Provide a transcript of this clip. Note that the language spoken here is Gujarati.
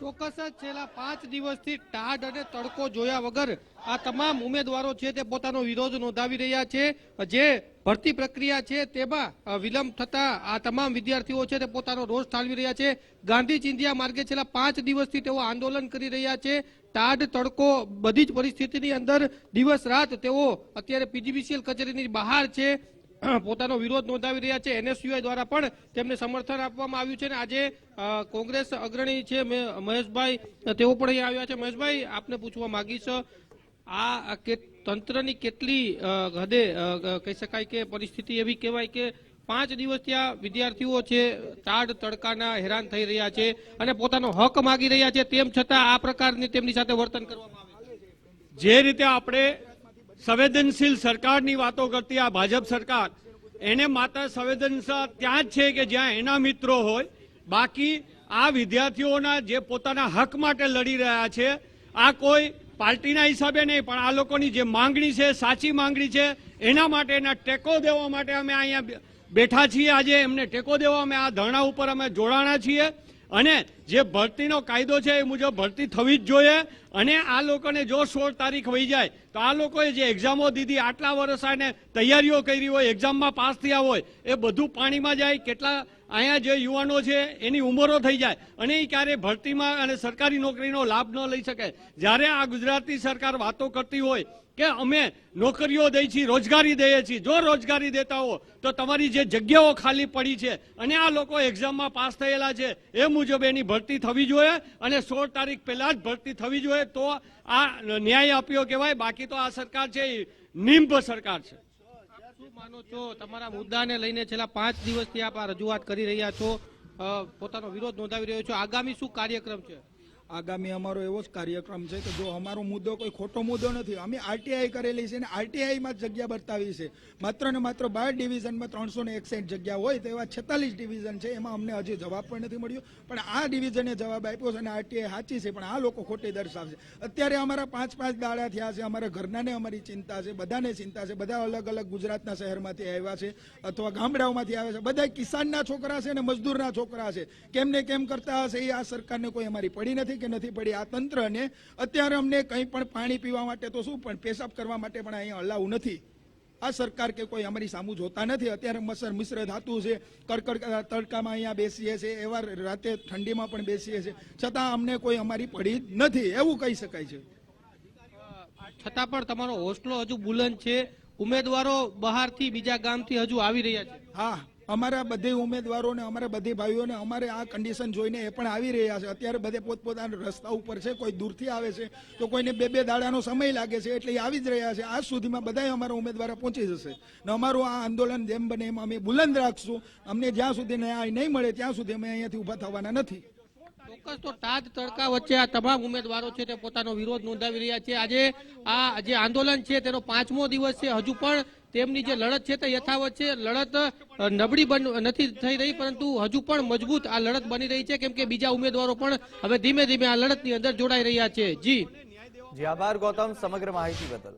ચોક્કસ જ છેલ્લા પાંચ દિવસથી ટાઢ અને તડકો જોયા વગર આ તમામ ઉમેદવારો છે તે પોતાનો વિરોધ નોંધાવી રહ્યા છે. જે ભરતી પ્રક્રિયા છે તેમાં વિલંબ થતા આ તમામ વિદ્યાર્થીઓ છે તે પોતાનો રોષ ઠાલવી રહ્યા છે. ગાંધી ચિંધ્યા માર્ગે છેલ્લા પાંચ દિવસથી તેઓ આંદોલન કરી રહ્યા છે. ટાઢ તડકો બધી જ પરિસ્થિતિની અંદર દિવસ રાત તેઓ અત્યારે પીજીવીસીએલ કચેરીની બહાર છે. પોતાનો વિરોધ નોંધાવી રહ્યા છે. એનએસયુઆઈ દ્વારા પણ તેમને સમર્થન આપવામાં આવ્યું છે અને આજે કોંગ્રેસ અગ્રણી છે મહેશભાઈ, તેઓ પણ અહીંયા આવ્યા છે. મહેશભાઈ, આપને પૂછવા માંગીશ આ તંત્રની કેટલી હદે કહી શકાય કે પરિસ્થિતિ એવી કહેવાય કે પાંચ દિવસથી આ વિદ્યાર્થીઓ છે, તાડ તડકાના હેરાન થઈ રહ્યા છે અને પોતાનો હક માગી રહ્યા છે. તેમ છતાં આ પ્રકારની તેમની સાથે વર્તન કરવામાં આવે જે રીતે આપણે સંવેદનશીલ સરકારની વાતો કરતી આ ભાજપ સરકાર, એને માત્ર સંવેદનશીલ ત્યાં જ છે કે જ્યાં એના મિત્રો હોય. બાકી આ વિદ્યાર્થીઓના જે પોતાના હક માટે લડી રહ્યા છે, આ કોઈ પાર્ટીના હિસાબે નહીં, પણ આ લોકોની જે માંગણી છે, સાચી માંગણી છે, એના માટે એના ટેકો દેવા માટે અમે અહીંયા બેઠા છીએ. આજે એમને ટેકો દેવા અમે આ ધરણા ઉપર અમે જોડાણા છીએ. અને જે ભરતીનો કાયદો છે એ મુજબ ભરતી થવી જ જોઈએ અને આ લોકોને જો સોળ તારીખ વહી જાય, તો આ લોકોએ જે એક્ઝામો દીધી, આટલા વર્ષ તૈયારીઓ કરી હોય, એક્ઝામમાં પાસ થયા હોય, એ બધું પાણીમાં જાય, કેટલા અહીંયા જે યુવાનો છે, એની ઉંમરો થઈ જાય. અને એ ક્યારે ભરતીમાં અને સરકારી નોકરીનો લાભ ન લઈ શકે. જ્યારે આ ગુજરાતની સરકાર વાતો કરતી હોય કે અમે નોકરીઓ દઈ છીએ, રોજગારી દઈએ છીએ, જો રોજગારી દેતા હો, તો તમારી જે જગ્યાઓ ખાલી પડી છે અને આ લોકો એક્ઝામમાં પાસ થયેલા છે, એ મુજબ એની ભરતી થવી જોઈએ અને સોળ તારીખ પહેલાં જ ભરતી થવી જોઈએ તો આ ન્યાય આપ્યો કહેવાય. બાકી તો આ સરકાર છે એ સરકાર છે. માનો છો? તમારા મુદ્દાને લઈને છેલ્લા પાંચ દિવસથી આપ આ રજૂઆત કરી રહ્યા છો. પોતાનો વિરોધ નોંધાવી રહ્યો છો. આગામી શું કાર્યક્રમ છે? આગામી અમારો એવો જ કાર્યક્રમ છે કે જો અમારો મુદ્દો કોઈ ખોટો મુદ્દો નથી, અમે આરટીઆઈ કરેલી છે અને આરટીઆઈમાં જ જગ્યા બતાવી છે. માત્ર ને માત્ર બાર ડિવિઝનમાં ત્રણસો ને એકસઠ જગ્યા હોય તો એવા છેતાલીસ ડિવિઝન છે, એમાં અમને હજી જવાબ પણ નથી મળ્યો. પણ આ ડિવિઝને જવાબ આપ્યો છે અને આરટીઆઈ સાચી છે, પણ આ લોકો ખોટી દર્શાવશે. અત્યારે અમારા પાંચ પાંચ દાડા થયા છે, અમારા ઘરનાને અમારી ચિંતા છે, બધાને ચિંતા છે, બધા અલગ અલગ ગુજરાતના શહેરમાંથી આવ્યા છે અથવા ગામડાઓમાંથી આવ્યા છે. બધા કિસાનના છોકરા છે અને મજદૂરના છોકરા છે. કેમ ને કેમ કરતા હશે એ આ સરકારને કોઈ અમારી પડી નથી કે નથી પડી. આ તંત્રને અત્યારે અમને કંઈ પણ પાણી પીવા માટે તો શું પણ પેશાબ કરવા માટે પણ અહીંયા અલાઉ નથી. આ સરકાર કે કોઈ અમારી સામું જોતા નથી. અત્યારે મસર મિશ્ર ધાતુ છે. કડકડ તડકામાં અહીંયા બેસીએ છીએ એવા રાતે ઠંડીમાં પણ બેસીએ છીએ છતાં અમને કોઈ અમારી પડી નથી. એવું કહી શકાય છે. છતાં પણ તમારો હોસ્ટલો હજુ બુલંદ છે. ઉમેદવારો બહારથી બીજા ગામથી હજુ આવી રહ્યા છે. હા. અમારા બધી ઉમેદવારોને, અમારા બધી ભાઈઓને, અમારે આ કન્ડિશન જોઈને એ પણ આવી રહ્યા છે. અત્યારે બધે પોતપોતાના રસ્તા ઉપર છે, કોઈ દૂરથી આવે છે, તો કોઈને બે બે દાડાનો સમય લાગે છે, એટલે એ આવી જ રહ્યા છે. આજ સુધીમાં બધા અમારા ઉમેદવારો પહોંચી જશે. ને અમારું આ આંદોલન જેમ બને એમ અમે બુલંદ રાખશું. અમને જ્યાં સુધી ન્યાય નહીં મળે, ત્યાં સુધી અમે અહીંયાથી ઊભા થવાના નથી. ચોક્કસ તો ટાઢ તડકા વચ્ચે આ તમામ ઉમેદવારો છે તે પોતાનો વિરોધ નોંધાવી રહ્યા છે. આજે આ જે આંદોલન છે તેનો પાંચમો દિવસ છે. હજુ પણ તેમની જે લડત છે તે યથાવત છે. લડત નબળી નથી થઈ રહી, પરંતુ હજુ પણ મજબૂત આ લડત બની રહી છે, કેમ કે બીજા ઉમેદવારો પણ હવે ધીમે ધીમે આ લડતની અંદર જોડાઈ રહ્યા છે. જી. જી, આભાર ગૌતમ સમગ્ર માહિતી બદલ.